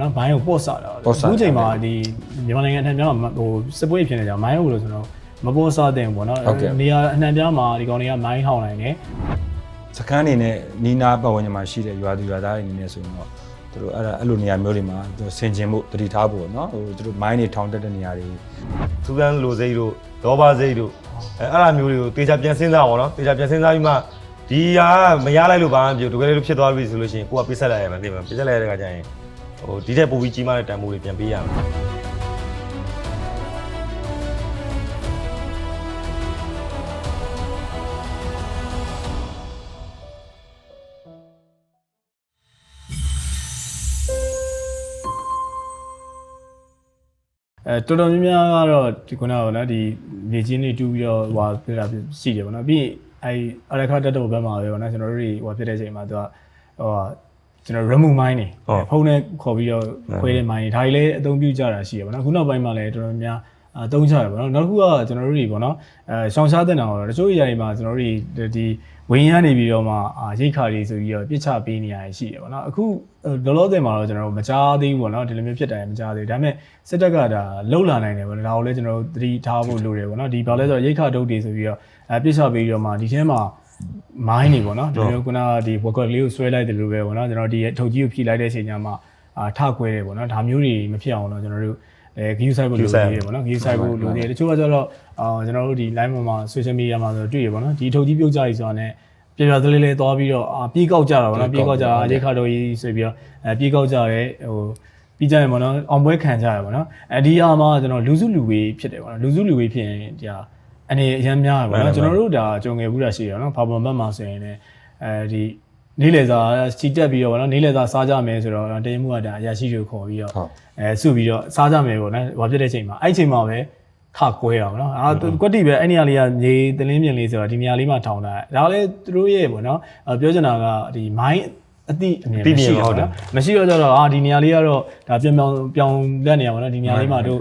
နော်ဘိုင်းကိုပေါ့ဆတာအခုချိန်မှာဒီမြန်မာနိုင်ငံအနှံ့ပြားမှာဟိုစစ်ပွဲဖြစ်နေကြမိုင်းဟုတ်လို့ဆိုတော့မပေါ့ဆတဲ့ဘူးပေါ့နော်နေရာအနှံ့ပြားမှာဒီကောင်တွေကမိုင်းထောင်နိုင်တယ် စကန်းနေနဲ့နီးနာပတ်ဝန်းကျင်မှာရှိတဲ့ရွာသူရွာသားတွေအနေနဲ့ဆိုရင်တော့သူတို့အဲ့ဒါအဲ့လိုနေရာမျိုးတွေမှာသူဆင်ကျင်မှုတတိထားဖို့เนาะဟိုသူတို့မိုင်းတွေထောင်တက်တဲ့နေရာတွေ စူဇန်လိုစိတ်တို့ဒေါဘာစိတ်တို့အဲအဲ့လိုမျိုးတွေကိုတေချာပြန်စဉ်းစားပါတော့တေချာပြန်စဉ်းစားပြီးမှဒီဟာမရလိုက်လို့ဘာမှမပြောတကယ်လို့ဖြစ်သွားပြီဆိုလို့ရှိရင်ကိုကပြစ်ဆက်လိုက်ရမှာသိမှာပြစ်ဆက်လိုက်ရတဲ့ခါကျရင် ဟိုဒီထက်ပိုပြီးကြီးမားတဲ့တန်ဖိုးတွေပြန်ပေးရမှာအဲတော်တော်များများကတော့ဒီခုနကပေါ့နော်ဒီမြေချင်းတွေတူးပြီးတော့ဟိုပြတာရှိတယ်ပေါ့နော်ပြီးအဲအရခတက်တော့ဘက်မှာပဲပေါ့နော်ကျွန်တော်တို့တွေဟိုဖြစ်တဲ့အချိန်မှာသူကဟို ကျွန်တော် remove mine နေဖုန်းနဲ့ခေါ်ပြီးတော့ခွဲတဲ့ mine တွေဒါတွေလည်းအသုံးပြုကြတာရှိတယ်ပေါ့နော်ခုနောက်ပိုင်းမှာလည်းတော်တော်များအသုံးချတယ်ပေါ့နော်နောက်တစ်ခုကကျွန်တော်တို့တွေပေါ့နော်အဲရှောင်းရှားတဲ့အောင်တော့တချို့အရာတွေမှာကျွန်တော်တို့တွေဒီဝင်းရနေပြီးတော့မှရိတ်ခါတွေဆိုပြီးတော့ပြစ်ချပေးနေရရှိတယ်ပေါ့နော်အခုလောလောဆယ်မှာတော့ကျွန်တော်တို့မကြားသေးဘူးပေါ့နော်ဒီလိုမျိုးဖြစ်တယ်မကြားသေးဘူးဒါပေမဲ့စစ်တပ်ကဒါလှုပ်လာနိုင်တယ်ပေါ့နော်ဒါကိုလည်းကျွန်တော်တို့သတိထားဖို့လိုတယ်ပေါ့နော်ဒီဘာလဲဆိုတော့ရိတ်ခါဒုတ်တွေဆိုပြီးတော့အဲပြစ်ချပေးပြီးတော့မှဒီထဲမှာ မိုင်းနေပေါ့နော်ဒီလိုခုနကဒီ worker လေးကိုဆွဲလိုက်တယ်လို့ပဲပေါ့နော်ကျွန်တော်ဒီထုတ်ကြီးကိုဖြိလိုက်တဲ့အချိန်ကျမှအာထခွဲတယ်ပေါ့နော်ဒါမျိုးတွေမဖြစ်အောင်တော့ကျွန်တော်တို့အဲ view site ဖို့လိုသေးတယ်ပေါ့နော် view site ဖို့လိုသေးတယ်တချို့ကကျတော့အာကျွန်တော်တို့ဒီ line ပေါ်မှာ social media မှာဆိုတွေ့ရပေါ့နော်ဒီထုတ်ကြီးပြုတ်ကြပြီဆိုတာနဲ့ပြပြသေးလေးလေးသွားပြီးတော့အာပြေးကောက်ကြတာပေါ့နော်ပြေးကောက်ကြတာရိတ်ခါတော့ကြီးဆိုပြီးတော့အဲပြေးကောက်ကြရဲဟိုပြီးကြရင်ပေါ့နော်အောင်ပွဲခံကြရပေါ့နော်အဲဒီအားမှာကျွန်တော်လူစုလူဝေးဖြစ်တယ်ပေါ့နော်လူစုလူဝေးဖြစ်ရင်ဒီဟာ အနေအရင်များတယ်ပေါ့နော်ကျွန်တော်တို့ဒါကြုံငယ်ဘူးတာရှိတယ်နော်ဘာပုံဘက်မှာဆိုရင်လည်းအဲဒီနေ့လေစာချီတက်ပြီးတော့ဗောနော်နေ့လေစာစားကြမယ်ဆိုတော့တရင်မှုကဒါအရာရှိတွေခေါ်ပြီးတော့ဟုတ်အဲစုပြီးတော့စားကြမယ်ပေါ့နော်ဘာဖြစ်တဲ့ချိန်မှာအဲ့ချိန်မှာပဲခကွဲတာပေါ့နော်အာကွက်တိပဲအဲ့နေရာလေးကမြေတလင်းပြင်လေးဆိုတော့ဒီနေရာလေးမှာထောင်တာဒါလည်းသူတို့ရဲ့ပေါ့နော်အဲပြောချင်တာကဒီမိုင်းအတိအမြင်မရှိတော့နော်မရှိတော့ကြတော့အာဒီနေရာလေးကတော့ဒါပြောင်ပြောင်ပြောင်လက်နေရပါတော့ဒီနေရာလေးမှာတို့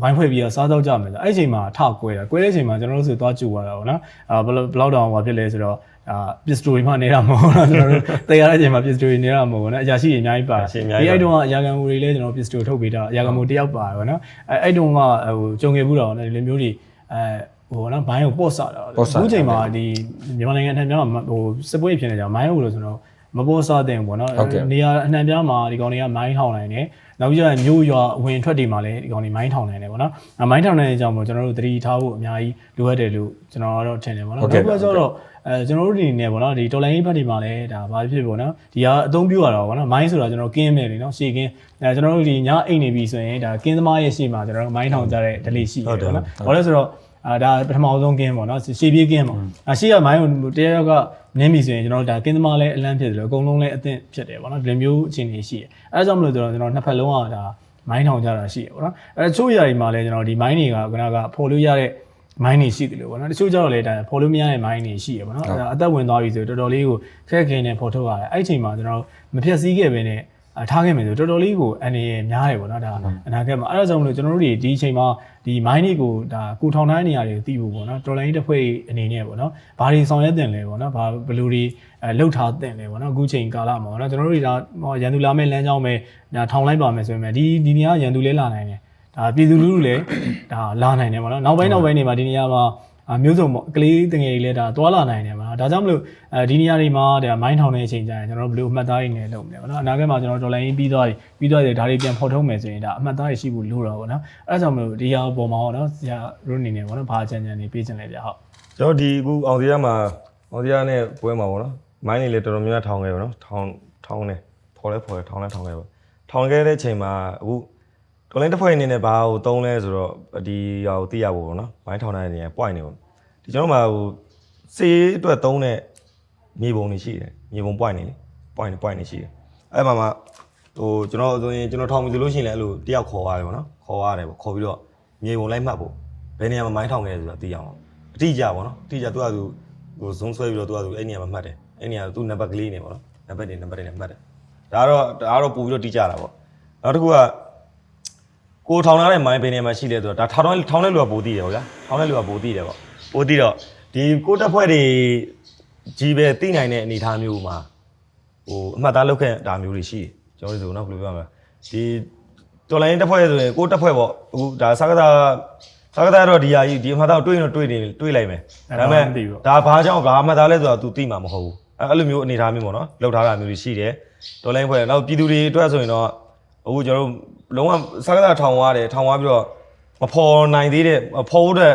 ဝိုင်းဖွဲ့ပြီးတော့စားတော့ကြမယ်ဆိုအဲ့ချိန်မှာထကွဲတာကွဲတဲ့ချိန်မှာကျွန်တော်တို့ဆိုသွားကြူရတာပေါ့နော်အာဘယ်လောက်ဘယ်လောက်တောင်ဟိုဖြစ်လဲဆိုတော့အာပစ္စတိုရီမှနေတာမဟုတ်တော့ကျွန်တော်တို့တေရတဲ့အချိန်မှာပစ္စတိုရီနေတာမဟုတ်ဘူးနော်အရာရှိတွေအများကြီးပါတယ်ဒီအဲ့တုန်းကအရာခံမှုတွေလည်းကျွန်တော်ပစ္စတိုထုတ်ပေးတာအရာခံမှုတယောက်ပါတယ်ပေါ့နော်အဲအဲ့တုန်းကဟိုကြုံခဲ့ဘူးတော့နော်ဒီလိုမျိုးတွေအဲဟိုနော်ဘိုင်းကိုပေါ့ဆတာအခုချိန်မှာဒီမြန်မာနိုင်ငံအနှံ့ပြားမှာဟိုစစ်ပွဲဖြစ်နေကြမိုင်းဟုတ်လို့ဆိုတော့ မပေါ်စားတဲ့ပေါ့နော်နေရာအနှံ့ပြားမှာဒီကောင်တွေကမိုင်းထောင်နိုင်တယ်နောက်ပြီးတော့မြို့ရွာဝင်ထွက်တွေမှာလည်းဒီကောင်တွေမိုင်းထောင်နိုင်တယ်ပေါ့နော်။မိုင်းထောင်နိုင်တဲ့အကြောင်းမို့ကျွန်တော်တို့သတိထားဖို့အများကြီးလိုအပ်တယ်လို့ကျွန်တော်ကတော့ထင်တယ်ပေါ့နော်။နောက်ပြီးတော့အဲကျွန်တော်တို့ဒီနေပေါ့နော်ဒီတော်လိုင်းရေးဘက်တွေမှာလည်းဒါဘာဖြစ်ပေါ့နော်ဒီကအသုံးပြုရတာပေါ့နော်မိုင်းဆိုတာကျွန်တော်ကင်းမယ်လေနော်ရှေကင်းအဲကျွန်တော်တို့ဒီညအိတ်နေပြီဆိုရင်ဒါကင်းသမားရဲ့ရှေ့မှာကျွန်တော်တို့မိုင်းထောင်ကြတဲ့ဒလေးရှိတယ်ပေါ့နော်။ဘာလို့ဆိုတော့ အာဒါပထမဆုံးကင်းပေါ့နော်ရှေးပြေးကင်းပေါ့အရှေ့ကမိုင်းကိုတရားရောက်ကနင်းပြီဆိုရင်ကျွန်တော်တို့ဒါကင်းသမားလည်းအလန့်ဖြစ်တယ်လို့အကုန်လုံးလည်းအသင့်ဖြစ်တယ်ပေါ့နော်ဒီလိုမျိုးအခြေအနေရှိတယ်အဲဒါကြောင့်မလို့ကျွန်တော်ကျွန်တော်နှစ်ဖက်လုံးကဒါမိုင်းထောင်ကြတာရှိတယ်ပေါ့နော်အဲချို့ຢာတွေမှာလည်းကျွန်တော်ဒီမိုင်းတွေကခုနကဖော်လို့ရတဲ့မိုင်းတွေရှိတယ်လို့ပေါ့နော်တချို့ကျတော့လည်းဒါဖော်လို့မရတဲ့မိုင်းတွေရှိရပေါ့နော်အဲဒါအသက်ဝင်သွားပြီဆိုတော်တော်လေးကိုခက်ခဲနေဖော်ထုတ်ရတယ်အဲ့ဒီအချိန်မှာကျွန်တော်မဖြတ်စည်းခဲ့ပဲနဲ့အ ထားခဲ့မယ်ဆိုတော်တော်လေးကိုအနေရများတယ်ပေါ့နော်ဒါအနာဂတ်မှာအဲ့ဒါကြောင့်မလို့ကျွန်တော်တို့တွေဒီအချိန်မှာဒီမိုင်းတွေကိုဒါကိုထောင်ထားတဲ့နေရာတွေသိဖို့ပေါ့နော်တော်လိုင်းတစ်ဖွဲ့အနေနဲ့ပေါ့နော်ဘာတွေဆောင်ရွက်တင်လဲပေါ့နော်ဘာဘယ်လိုတွေအဲလှုပ်ထားတင်လဲပေါ့နော်အခုချိန်ကာလမှာပေါ့နော်ကျွန်တော်တို့တွေဒါရန်သူလာမဲ့လမ်းကြောင်းပဲဒါထောင်လိုက်ပါမယ်ဆိုရင်ဒီဒီနေရာရန်သူလဲလာနိုင်တယ်ဒါပြည်သူလူထုလည်းဒါလာနိုင်တယ်ပေါ့နော်နောက်ပိုင်းနောက်ပိုင်းနေမှာဒီနေရာမှာအမျိုးစုံပေါ့ကလေးတငယ်တွေလည်းဒါတွာလာနိုင်တယ်ပေါ့နော် ဒါကြောင့်မလို့အဲဒီနေရာတွေမှာဒါမိုင်းထောင်တဲ့အချိန်ကျရင်ကျွန်တော်တို့ဘယ်လိုအမှတ်သားရင်းနဲ့လုပ်မလဲပေါ့နော်အနာဂတ်မှာကျွန်တော်ဒေါ်လာရင်းပြီးသွားပြီပြီးသွားတယ်ဒါတွေပြန်ဖော်ထုတ်မယ်ဆိုရင်ဒါအမှတ်သားရရှိဖို့လိုတော့ပေါ့နော်အဲဒါကြောင့်မလို့ဒီဟာပေါ်မှာပေါ့နော်ဆရာတို့အနေနဲ့ပေါ့နော်ဘာအကြံဉာဏ်တွေပေးချင်လဲဗျဟုတ်ကျွန်တော်ဒီအခုအောင်စရာမှာအောင်စရာနဲ့ပွဲမှာပေါ့နော်မိုင်းနေလေတော်တော်များများထောင်ခဲ့ပါတော့ထောင်ထောင်နေဖော်လဲဖော်လဲထောင်လဲထောင်ခဲ့ပါထောင်ခဲ့တဲ့အချိန်မှာအခုတော်လိုင်းတစ်ဖွဲ့အနေနဲ့ဘာကိုတုံးလဲဆိုတော့ဒီဟာကိုသိရဖို့ပေါ့နော်မိုင်းထောင်တဲ့နေရာ point နေပေါ့ဒီကျွန်တော်မှာဟို စေးအတွက်တုံးတဲ့မြေပုံတွေရှိတယ်မြေပုံ point နေလေ point နေ point နေရှိတယ်အဲ့မှာမှဟိုကျွန်တော်ဆိုရင်ကျွန်တော်ထောင်ပြီဆိုလို့ရှိရင်လည်းအဲ့လိုတယောက်ခေါ်ရတယ်ပေါ့နော်ခေါ်ရတယ်ပေါ့ခေါ်ပြီးတော့မြေပုံလိုက်မှတ်ဖို့ဘယ်နေရာမှာမိုင်းထောင်ခဲ့လဲဆိုတာသိအောင်အတိအကျပေါ့နော်အတိအကျသူကသူဟိုဇုံဆွဲပြီးတော့သူကသူအဲ့နေရာမှာမှတ်တယ်အဲ့နေရာသူနံပါတ်ကလေးနေပေါ့နော်နံပါတ်တွေနံပါတ်တွေနဲ့မှတ်တယ်ဒါကတော့ဒါကတော့ပို့ပြီးတော့တိကျတာပေါ့နောက်တစ်ခုကကိုထောင်ထားတဲ့မိုင်းဘယ်နေရာမှာရှိလဲဆိုတော့ဒါထောင်ထောင်တဲ့လူကပိုသိတယ်ဟုတ်လားထောင်တဲ့လူကပိုသိတယ်ပေါ့ပိုသိတော့ ဒီကိုတက်ဖွဲ့တွေကြီးပဲသိနိုင်တဲ့အနေအထားမျိုးမှာဟိုအမှတ်သားလောက်ခဲ့တာမျိုးတွေရှိတယ်ကျွန်တော်တို့ဆိုတော့ဘယ်လိုပြောရမလဲဒီတော်လိုင်းတစ်ဖွဲ့ဆိုရင်ကိုယ်တစ်ဖွဲ့ပေါ့အခုဒါစကားသာစကားသာတော့ဒီဟာကြီးဒီမှာတော့တွေးရင်တော့တွေးနေတွေးလိုက်မယ်ဒါပေမဲ့ဒါဘာကြောင့်ဘာမှသားလဲဆိုတော့ तू သိမှာမဟုတ်ဘူးအဲအဲ့လိုမျိုးအနေထားမျိုးပေါ့နော်လောက်ထားတာမျိုးတွေရှိတယ်တော်လိုင်းဖွဲ့နောက်ပြည်သူတွေအတွက်ဆိုရင်တော့အခုကျွန်တော်တို့လုံးဝစကားသာထောင်သွားတယ်ထောင်သွားပြီးတော့မဖော်နိုင်သေးတဲ့မဖော်ဖို့တဲ့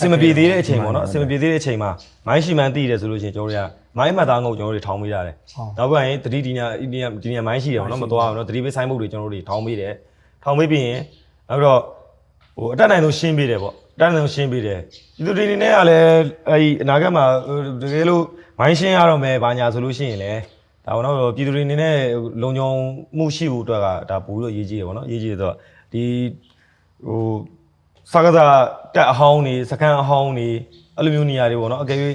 စင်မပြေသေးတဲ့အချိန်ပေါ့နော်စင်မပြေသေးတဲ့အချိန်မှာမိုင်းရှိမှန်းသိတယ်ဆိုလို့ရှိရင်ကျွန်တော်တို့ကမိုင်းမှတ်သားငုတ်ကျွန်တော်တို့ထောင်ပေးရတယ်နောက်ပိုင်းတတိဒီညာဒီညာဒီညာမိုင်းရှိတယ်ဗောနော်မတော်ဘူးနော်တတိပေးဆိုင်ဘုတ်တွေကျွန်တော်တို့တွေထောင်းပေးတယ်ထောင်းပေးပြီးရင်နောက်တော့ဟိုအတက်နိုင်ဆုံးရှင်းပေးတယ်ဗောအတက်နိုင်ဆုံးရှင်းပေးတယ်ဒီလိုဒီနေနဲ့ကလည်းအဲဒီအနာဂတ်မှာတကယ်လို့မိုင်းရှင်းရတော့မယ်ဘာညာဆိုလို့ရှိရင်လည်းဒါဗောနော်ပြည်သူတွေအနေနဲ့လုံခြုံမှုရှိဖို့အတွက်ကဒါပို့ပြီးတော့ရေးကြည့်ရဗောနော်ရေးကြည့်ရတော့ဒီဟို စကားသာတက်အဟောင်းနေစကန်အဟောင်းနေအဲ့လိုမျိုးနေရာတွေဗောနော်အကယ်၍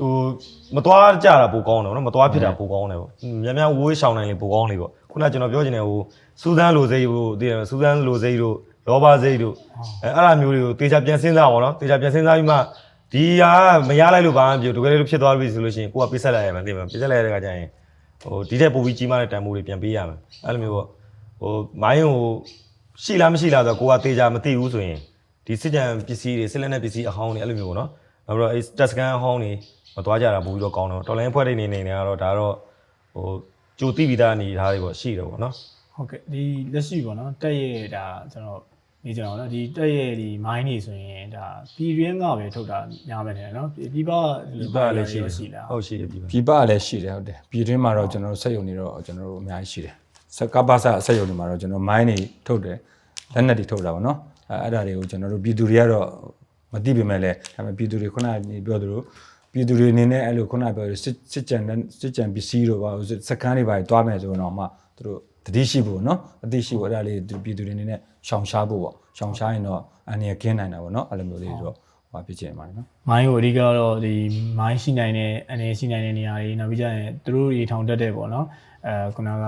ဟိုမသွားကြတာပိုကောင်းတယ်ဗောနော်မသွားဖြစ်တာပိုကောင်းတယ်ဗောများများဝေးရှောင်နိုင်လေပိုကောင်းလေဗောခုနကကျွန်တော်ပြောချင်တယ်ဟိုစူဇန်လိုစိတ်ဟိုသိတယ်စူဇန်လိုစိတ်တို့လောဘစိတ်တို့အဲအဲ့အမျိုးတွေကိုတေချာပြန်စဉ်းစားပါတော့တေချာပြန်စဉ်းစားပြီးမှဒီဟာမရလိုက်လို့ဘာမှမပြောတကယ်လို့ဖြစ်သွားပြီဆိုလို့ရှိရင်ကိုကပေးဆက်လိုက်ရမယ်သိမှာပေးဆက်လိုက်ရတဲ့ခါကျရင်ဟိုဒီထက်ပိုပြီးကြီးမားတဲ့တန်ဖိုးတွေပြန်ပေးရမယ်အဲ့လိုမျိုးဗောဟိုမိုင်းဟို ရှိလားမရှိလားဆိုတော့ကိုကတေချာမသိဘူးဆိုရင်ဒီစစ်ကြံပစ္စည်းတွေစစ်လက်နဲ့ပစ္စည်းအဟောင်းတွေအဲ့လိုမျိုးဗောနော်နောက်ပြီးတော့အဲတက်စကန်အဟောင်းတွေမသွားကြတာပို့ပြီးတော့ကောင်းတယ်တော်လိုင်းဖွဲ့တဲ့နေနေနေကတော့ဒါတော့ဟိုကြိုတိပြီးသားအနေထားတွေပေါ့ရှိတယ်ပေါ့နော်ဟုတ်ကဲ့ဒီလက်ရှိပေါ့နော်တက်ရဲ့ဒါကျွန်တော်နေကြအောင်နော်ဒီတက်ရဲ့ဒီ mine နေဆိုရင်ဒါပြည်ရင်းကပဲထုတ်တာများမယ်တယ်နော်ပြည်ပဒီပါလည်းရှိတယ်ရှိလားဟုတ်ရှိတယ်ဒီပါပြပလည်းရှိတယ်ဟုတ်တယ်ပြည်တွင်းမှာတော့ကျွန်တော်တို့စက်ရုံတွေတော့ကျွန်တော်တို့အများကြီးရှိတယ်စ က်ကပ္ပစစက်ရုံတွေမှာတော့ကျွန်တော်မိုင်းတွေထုတ်တယ်လက်နက်တွေထုတ်တာပေါ့နော်အဲအဲ့ဒါတွေကိုကျွန်တော်တို့ပြည်သူတွေကတော့မသိပေမဲ့လည်းဒါပေမဲ့ပြည်သူတွေခုနကနေပြောသလိုပြည်သူတွေအနေနဲ့အဲ့လိုခုနပြောစစ်စစ်ကြံနဲ့စစ်ကြံပစ္စည်းတို့ပါစက်ကန်းတွေပါတွားမယ်ဆိုတော့မှသူတို့တတိရှိဖို့နော်အသိရှိဖို့အဲ့ဒါလေးပြည်သူတွေအနေနဲ့ရှောင်ရှားဖို့ပေါ့ရှောင်ရှားရင်တော့အန္တရာယ်ကင်းနိုင်တာပေါ့နော်အဲ့လိုမျိုးလေးဆိုတော့ဟိုဖြစ်ချင်ပါတယ်နော်မိုင်းကိုအဓိကတော့ဒီမိုင်းရှိနိုင်တဲ့အနေရှိနိုင်တဲ့နေရာတွေနောက်ပြီးကြရင်သူတို့တွေထောင်တက်တဲ့ပေါ့နော်အဲခုနက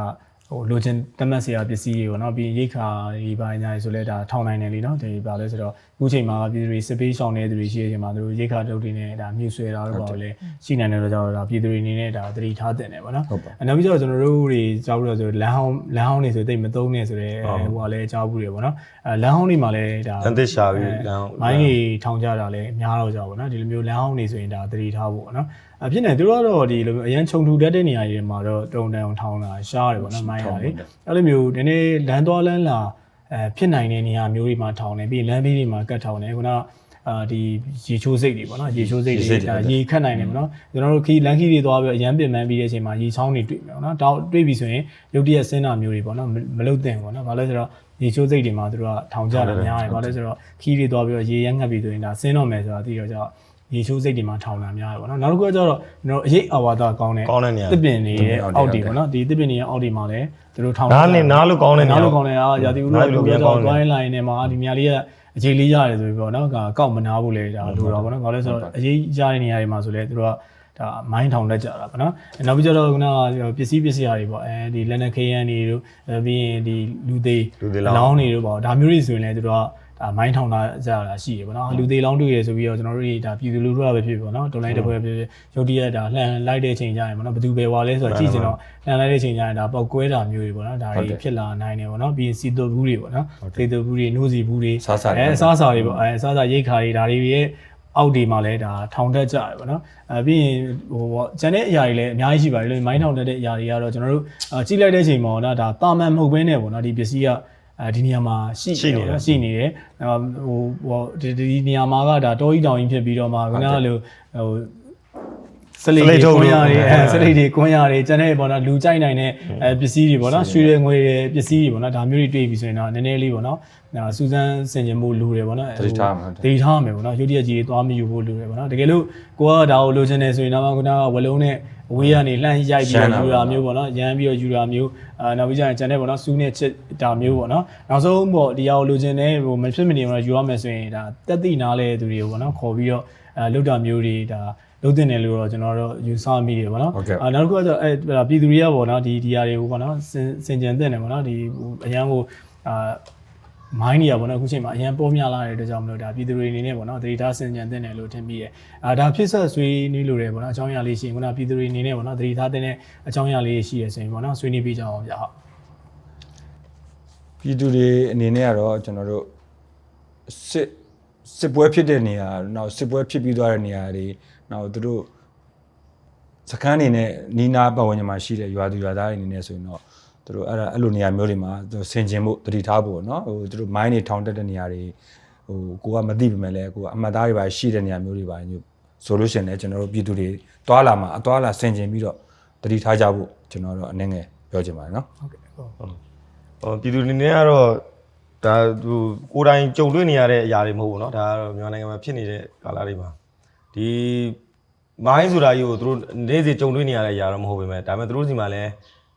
ဟိုလိုချင်တတ်မှတ်စရာပစ္စည်းတွေပေါ့နော်ပြီးရိတ်ခါဒီပါညာတွေဆိုလဲဒါထောင်နိုင်တယ်လीနော်ဒီပါလဲဆိုတော့အ ခုချိန်မှာပြည်သူတွေစစ်ပေးဆောင်နေတဲ့သူတွေရှိနေချိန်မှာသူတို့ရိတ်ခါတုပ်တွေနဲ့ဒါမြှူဆွဲတာတော့ပေါ့လေရှိနိုင်တယ်လို့ကြောက်ဒါပြည်သူတွေအနေနဲ့ဒါသတိထားတင်တယ်ပေါ့နော်ဟုတ်ပါအနောက်ပြီးတော့ကျွန်တော်တို့တွေကြောက်ပြီးတော့ဆိုလမ်းဟောင်းလမ်းဟောင်းတွေဆိုတိတ်မသုံးနေဆိုတော့ဟိုကလည်းကြောက်ဘူးတွေပေါ့နော်အဲလမ်းဟောင်းတွေမှာလည်းဒါတန်သစ်ရှာပြီးလမ်းမိုင်းကြီးထောင်ကြတာလည်းအများတော့ကြောက်ပါတော့ဒီလိုမျိုးလမ်းဟောင်းနေဆိုရင်ဒါသတိထားဖို့ပေါ့နော်အဖြစ်နေသူတို့ကတော့ဒီလိုမျိုးအရန်ခြုံထူတတ်တဲ့နေရာတွေမှာတော့တုံတန်အောင်ထောင်တာရှားတယ်ပေါ့နော်မိုင်းရလေအဲ့လိုမျိုးဒီနေ့လမ်းသွားလမ်းလာ အဲဖြစ်နိုင်တဲ့နေရာမျိုးတွေမှာထောင်တယ်ပြီးလမ်းဘေးတွေမှာကတ်ထောင်တယ်ခုနအာဒီရေချိုးစိတ်တွေပေါ့နော်ရေချိုးစိတ်တွေဒါရေခတ်နိုင်တယ်ပေါ့နော်ကျွန်တော်တို့ခီလမ်းခီတွေသွားပြီးအရန်ပင်ပန်းပြီးတဲ့အချိန်မှာရေချောင်းတွေတွေ့မယ်ပေါ့နော်တောက်တွေ့ပြီဆိုရင်ရုတ်တရက်ဆင်းတာမျိုးတွေပေါ့နော်မလုတ်တင်ပေါ့နော်ဘာလဲဆိုတော့ရေချိုးစိတ်တွေမှာတို့ကထောင်ကြတာများတယ်ဘာလဲဆိုတော့ခီးတွေသွားပြီးတော့ရေရငတ်ပြီးဆိုရင်ဒါဆင်းတော့မယ်ဆိုတာသိတော့ကြောက် ရေချိုးစိတ်တွေမှာထောင်တာများတယ်ပေါ့နော်နောက်တစ်ခုကကျတော့ကျွန်တော်အရေးအဝါဒကောင်းတဲ့ကောင်းတဲ့နေရာတစ်ပင်တွေရဲ့အောက်ဒီပေါ့နော်ဒီတစ်ပင်တွေရဲ့အောက်ဒီမှာလည်းသူတို့ထောင်နားနဲ့နားလို့ကောင်းတဲ့နေနားရာလို့ကောင်းတယ်အာရာသီဥတုနားကလို့လူပြန်ရကောတော့င်းတယ်တွိုင်းလိုင်းနေမှာဒီနေရာလေးကအခြေလေးရတယ်ဆိုပြီးပေါ့နော်ကကောက်မနာဘူးလေဒါလိုတော့ပေါ့နော်ဘာလို့လဲဆိုတော့အရေးရတဲ့နေရာတွေမှာဆိုလဲသူတို့ကဒါမိုင်းထောင်တတ်ကြတာပေါ့နော်နောက်ပြီးကြတော့ခုနကပစ္စည်းပစ္စည်းတွေပေါ့အဲဒီလက်နက်ခဲယမ်းတွေတို့ပြီးရင်ဒီလူသေးလူသေးလောင်းလောင်းတွေတို့ပေါ့ဒါမျိုးတွေဆိုရင်လည်းသူတို့က ဒါမိုင်းထောင်တာကြတာရှိရပေါ့နော်လူသေးလောင်းတွေ့ရဆိုပြီးတော့ကျွန်တော်တို့တွေဒါပြည်သူလူထုကပဲဖြစ်ဖြစ်ပေါ့နော်တော်လိုင်းတစ်ပွဲပဲဖြစ်ဖြစ်ရုတ်တရက်ဒါလှန်လိုက်တဲ့ချိန်ကြရင်ပေါ့နော်ဘယ်သူပဲဝါလဲဆိုတော့ကြည့်ချင်တော့လှန်လိုက်တဲ့ချိန်ကြရင်ဒါပောက်ကွဲတာမျိုးတွေပေါ့နော်ဒါတွေဖြစ်လာနိုင်တယ်ပေါ့နော်ပြီးရင်စီတိုဘူးတွေပေါ့နော်စီတိုဘူးတွေနိုးစီဘူးတွေစားစားတွေအဲစားစားတွေပေါ့အဲစားစားရိတ်ခါတွေဒါတွေရဲ့အောက်ဒီမှာလဲဒါထောင်တက်ကြတယ်ပေါ့နော်အဲပြီးရင်ဟိုပေါ့ကျန်တဲ့အရာတွေလည်းအများကြီးရှိပါတယ်လို့မိုင်းထောင်တက်တဲ့အရာတွေကတော့ကျွန်တော်တို့အာကြည့်လိုက်တဲ့ချိန်မှာတော့ဒါတာမန်မဟုတ်ဘဲနဲ့ပေါ့နော်ဒီပစ္စည်းက အဲဒီနေရာမှာရှိရှိနေတယ်ရှိနေတယ်ဟိုဟိုဒီဒီနေရာမှာကဒါတောကြီးတောင်ကြီးဖြစ်ပြီးတော့မှခုနကလိုဟိုစလိတ်စလိတ်ထုတ်တွေကွန်းရတယ်လို့အဲစလိတ်တွေကွန်းရတယ်ကျန်တဲ့ပေါ့နော်လူကြိုက်နိုင်တဲ့အဲပစ္စည်းတွေပေါ့နော်ရွှေတွေငွေတွေပစ္စည်းတွေပေါ့နော်ဒါမျိုးတွေတွေ့ပြီဆိုရင်တော့နည်းနည်းလေးပေါ့နော်ဒါစူးစမ်းဆင်ခြင်မှုလိုတယ်ပေါ့နော်သတိထားရမယ်ဟုတ်တယ်သတိထားရမယ်ပေါ့နော်ရုပ်တရက်ကြီးတွေသွားမယူဖို့လိုတယ်ပေါ့နော်တကယ်လို့ကိုကဒါကိုလိုချင်တယ်ဆိုရင်တော့ခုနကဝလုံးနဲ့ အဝေးကနေလှမ်းရိုက်ပြီးတော့ယူတာမျိုးပေါ့နော်ရမ်းပြီးတော့ယူတာမျိုးအာနောက်ပြီးကျရင်ကျန်တဲ့ပေါ့နော်စူးနဲ့ချစ်တာမျိုးပေါ့နော်နောက်ဆုံးပေါ့ဒီဟာကိုလိုချင်တယ်ဟိုမဖြစ်မနေတော့ယူရမယ်ဆိုရင်ဒါတက်သိနားလဲသူတွေကိုပေါ့နော်ခေါ်ပြီးတော့အဲလုတာမျိုးတွေဒါလုံးတင်တယ်လို့တော့ကျွန်တော်တို့ယူဆမိတယ်ပေါ့နော်ဟုတ်ကဲ့အာနောက်တစ်ခုကကျတော့အဲပြည်သူတွေကပေါ့နော်ဒီဒီဟာတွေကိုပေါ့နော်စင်စင်ကြံတဲ့တယ်ပေါ့နော်ဒီဟိုအရန်ကိုအာ မိုင်းနေရပေါ့နော်အခုချိန်မှာအရင်ပေါ်များလာတဲ့အတွက်ကြောင့်မလို့ဒါပြည်သူတွေအနေနဲ့ပေါ့နော်ဒေတာစင်ကြံတဲ့တယ်လို့ထင်ပြီးရအာဒါဖြစ်ဆက်ဆွေးနွေးလို့ရတယ်ပေါ့နော်အကြောင်းအရာလေးရှိရင်ခုနပြည်သူတွေအနေနဲ့ပေါ့နော်ဒေတာတဲ့အကြောင်းအရာလေးရှိရဆိုရင်ပေါ့နော်ဆွေးနွေးပြီးကြအောင်ဗျဟုတ်ပြည်သူတွေအနေနဲ့ကတော့ကျွန်တော်တို့စစ်စစ်ပွဲဖြစ်တဲ့နေရာနောက်စစ်ပွဲဖြစ်ပြီးသွားတဲ့နေရာတွေနောက်သူတို့စခန်းနေနဲ့နီးနားပတ်ဝန်းကျင်မှာရှိတဲ့ရွာသူရွာသားတွေအနေနဲ့ဆိုရင်တော့ သူတို့အဲ့ဒါအဲ့လိုနေရာမျိုးတွေမှာသူတို့ဆင်ကျင်ဖို့တတိထားဖို့ပေါ့နော်ဟိုသူတို့မိုင်းတွေထောင်တက်တဲ့နေရာတွေဟိုကိုကမသိပေမဲ့လည်းကိုကအမှတ်သားတွေပါရှိတဲ့နေရာမျိုးတွေပါညဆိုလို့ရှိရင်လည်းကျွန်တော်တို့ပြည်သူတွေတွာလာမှာအတွာလာဆင်ကျင်ပြီးတော့တတိထားကြဖို့ကျွန်တော်တို့အနေငယ်ပြောချင်ပါတယ်နော် ဟုတ်ကဲ့ဟုတ် ဟောပြည်သူတွေနေကတော့ဒါဟိုကိုယ်တိုင်ကြုံတွေ့နေရတဲ့အရာတွေမဟုတ်ဘူးเนาะဒါကတော့မြန်မာနိုင်ငံမှာဖြစ်နေတဲ့ကာလတွေမှာဒီမိုင်းဆိုတာကြီးကိုသူတို့နေ့စဉ်ကြုံတွေ့နေရတဲ့အရာတော့မဟုတ်ပေမဲ့ဒါပေမဲ့သူတို့စီမှာလည်း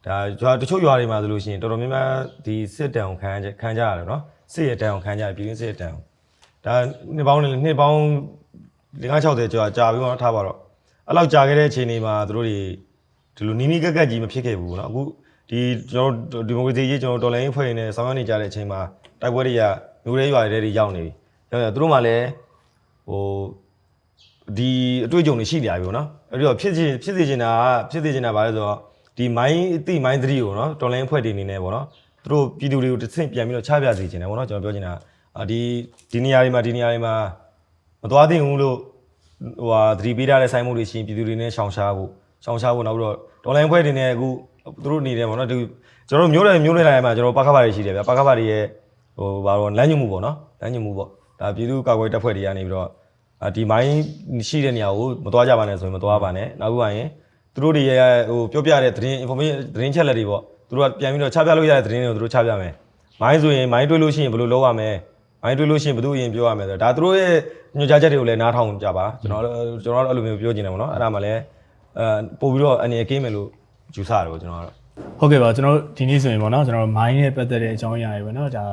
ဒါရွာတချို့ရွာတွေမှာဆိုလို့ရှိရင်တော်တော်များများဒီစစ်တံကိုခံကြခံကြရတယ်เนาะစစ်ရတံကိုခံကြရပြည်တွင်းစစ်ရတံကိုဒါနှစ်ပေါင်းနှစ်ပေါင်း560ကျော်ကြာပြီးတော့ထားပါတော့အဲ့လောက်ကြာခဲ့တဲ့အချိန်တွေမှာသူတို့တွေ ဒီလိုနီးနီးကက်ကက်ကြီးမဖြစ်ခဲ့ဘူးเนาะအခုဒီကျွန်တော်တို့ဒီမိုကရေစီရေးကျွန်တော်တော်လိုင်းဖွဲ့နေဆောင်ရွက်နေကြတဲ့အချိန်မှာတိုက်ပွဲတွေကမျိုးရဲရွာတွေရောက်နေပြီအဲသူတို့မှလည်းဟိုဒီအတွေ့အကြုံတွေရှိနေရပြီပေါ့နော်အဲ့ဒီတော့ဖြစ်စီဖြစ်စီချင်တာကဖြစ်စီချင်တာဘာလဲဆိုတော့ ဒီမိုင်းအတိမိုင်းသတိကိုနော်တော်လိုင်းအဖွဲ့တွေအနေနဲ့ပေါ့နော်သူတို့ပြည်သူတွေကိုတစ်ဆင့်ပြန်ပြီးတော့ချပြစေချင်တယ်ပေါ့နော်ကျွန်တော်ပြောချင်တာအာဒီဒီနေရာတွေမှာဒီနေရာတွေမှာမသွားသင့်ဘူးလို့ဟိုဟာသတိပေးထားတဲ့ဆိုင်မှုတွေရှိရင်ပြည်သူတွေနဲ့ရှောင်ရှားဖို့ရှောင်ရှားဖို့နောက်ပြီးတော့တော်လိုင်းအဖွဲ့တွေနဲ့အခုသူတို့နေတယ်ပေါ့နော်ဒီကျွန်တော်မျိုးတွေမျိုးတွေတိုင်းမှာကျွန်တော်ပါကပါတွေရှိတယ်ဗျာပါကပါတွေရဲ့ဟိုဘာလို့လမ်းညွှန်မှုပေါ့နော်လမ်းညွှန်မှုပေါ့ဒါပြည်သူကာကွယ်တပ်ဖွဲ့တွေကနေပြီးတော့ဒီမိုင်းရှိတဲ့နေရာကိုမသွားကြပါနဲ့ဆိုရင်မသွားပါနဲ့နောက်ပြီးပါရင် သူတို့တွေရဲ့ဟိုပြောပြတဲ့သတင်း information သတင်းချက်လက်တွေပေါ့သူတို့ကပြန်ပြီးတော့ချပြလို့ရတဲ့သတင်းတွေကိုသူတို့ချပြမယ်မိုင်းဆိုရင်မိုင်းတွေးလို့ရှိရင်ဘယ်လိုလုပ်ရမလဲမိုင်းတွေးလို့ရှိရင်ဘယ်သူအရင်ပြောရမလဲဆိုတော့ဒါသူတို့ရဲ့ညွှန်ကြားချက်တွေကိုလည်းနားထောင်ကြပါကျွန်တော်တို့ကျွန်တော်တို့အဲ့လိုမျိုးပြောချင်တယ်ပေါ့နော်အဲ့ဒါမှလည်းအဲပို့ပြီးတော့အနေကင်းမယ်လို့ယူဆရတယ်ပေါ့ကျွန်တော်ကတော့ဟုတ်ကဲ့ပါကျွန်တော်တို့ဒီနေ့ဆိုရင်ပေါ့နော်ကျွန်တော်တို့ mind နဲ့ပတ်သက်တဲ့အကြောင်းအရာတွေပေါ့နော်ဒါ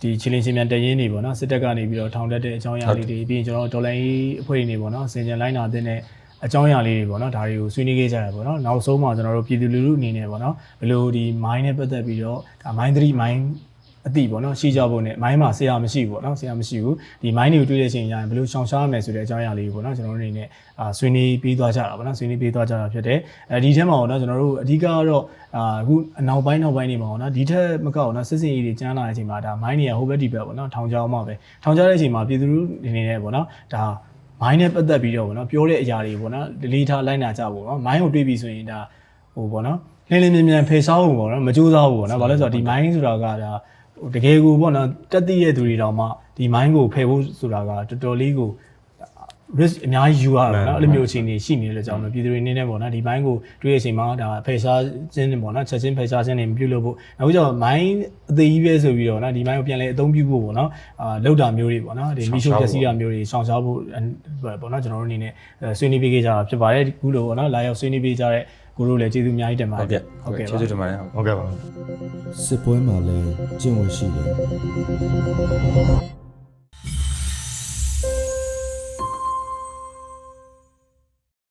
ဒီချီလင်းချင်းမြန်တရင်နေပေါ့နော်စစ်တပ်ကနေပြီးတော့ထောင်တက်တဲ့အကြောင်းအရာလေးတွေပြီးရင်ကျွန်တော်တို့ဒေါ်လာရေးအဖွဲ့တွေနေပေါ့နော်စင်ကြန်လိုင်းနာတဲ့ အကြောင်းအရာလေးတွေပေါ့နော်ဒါတွေကိုဆွေးနွေးခဲ့ကြရပေါ့နော်နောက်ဆုံးမှာကျွန်တော်တို့ပြည်သူလူထုအနေနဲ့ပေါ့နော်ဘယ်လိုဒီ mind နဲ့ပတ်သက်ပြီးတော့ဒါ mind 3 mind အတိပေါ့နော်ရှိကြဖို့ ਨੇ မိုင်းမှာဆရာမရှိဘူးပေါ့နော်ဆရာမရှိဘူးဒီမိုင်းတွေကိုတွေ့တဲ့အချိန်ကျရင်ဘယ်လိုရှောင်ရှားရမယ်ဆိုတဲ့အကြောင်းအရာလေးကိုပေါ့နော်ကျွန်တော်တို့အနေနဲ့အာဆွေးနွေးပြီးသွားကြတာပေါ့နော်ဆွေးနွေးပြီးသွားကြတာဖြစ်တယ်အဲဒီထဲမှာပေါ့နော်ကျွန်တော်တို့အဓိကကတော့အာအခုအနောက်ပိုင်းနောက်ပိုင်းနေမှာပေါ့နော်ဒီထက်မကောက်နော်စစ်စင်ရေးတွေကျန်းလာတဲ့အချိန်မှာဒါမိုင်းတွေကဟိုဘက်ဒီဘက်ပေါ့နော်ထောင်ချောင်းမှာပဲထောင်ချတဲ့အချိန်မှာပြည်သူလူထုအနေနဲ့ပေါ့နော်ဒါ မိုင်းနဲ့ပတ်သက်ပြီးတော့ပေါ့နော်ပြောတဲ့အရာတွေပေါ့နော်ဒလီထားလိုက်နာကြဖို့နော်မိုင်းကိုတွေးပြီးဆိုရင်ဒါဟိုပေါ့နော်လင်းလင်းမြန်မြန်ဖေရှားဖို့ပေါ့နော်မကြိုးစားဘူးပေါ့နော်ဘာလို့လဲဆိုတော့ဒီမိုင်းဆိုတာကဒါဟိုတကယ်ကိုပေါ့နော်တက်သိတဲ့သူတွေတောင်မှဒီမိုင်းကိုဖယ်ဖို့ဆိုတာကတော်တော်လေးကို risk အများကြီးယူရတယ်နော်အဲ့လိုမျိုးအခြေအနေရှိနေတဲ့အကြောင်းလို့ပြည်သူတွေအနေနဲ့ပေါ့နော်ဒီမိုင်းကိုတွေ့တဲ့အချိန်မှာဒါဖယ်ရှားခြင်းတွေပေါ့နော်ချက်ချင်းဖယ်ရှားခြင်းတွေမပြုလုပ်ဖို့နောက်ပြီးတော့မိုင်းအသေးကြီးပဲဆိုပြီးတော့နော်ဒီမိုင်းကိုပြန်လဲအသုံးပြုဖို့ပေါ့နော်အာလောက်တာမျိုးတွေပေါ့နော်ဒီမီရှိုပျက်စီးတာမျိုးတွေရှောင်ရှားဖို့ပေါ့နော်ကျွန်တော်တို့အနေနဲ့ဆွေးနွေးပေးခဲ့ကြတာဖြစ်ပါတယ်ခုလိုပေါ့နော်လာရောက်ဆွေးနွေးပေးကြတဲ့ကိုတို့လည်းကျေးဇူးအများကြီးတင်ပါဟုတ်တကဲ့ယ်ဟုတ်ကဲ့ကျေးဇူးတင်ပါတယ်ဟုတ်ဟုတ်ကဲ့ပါစစ်ပွဲမှာလည်းကျင့်ဝတ်ရှိတယ်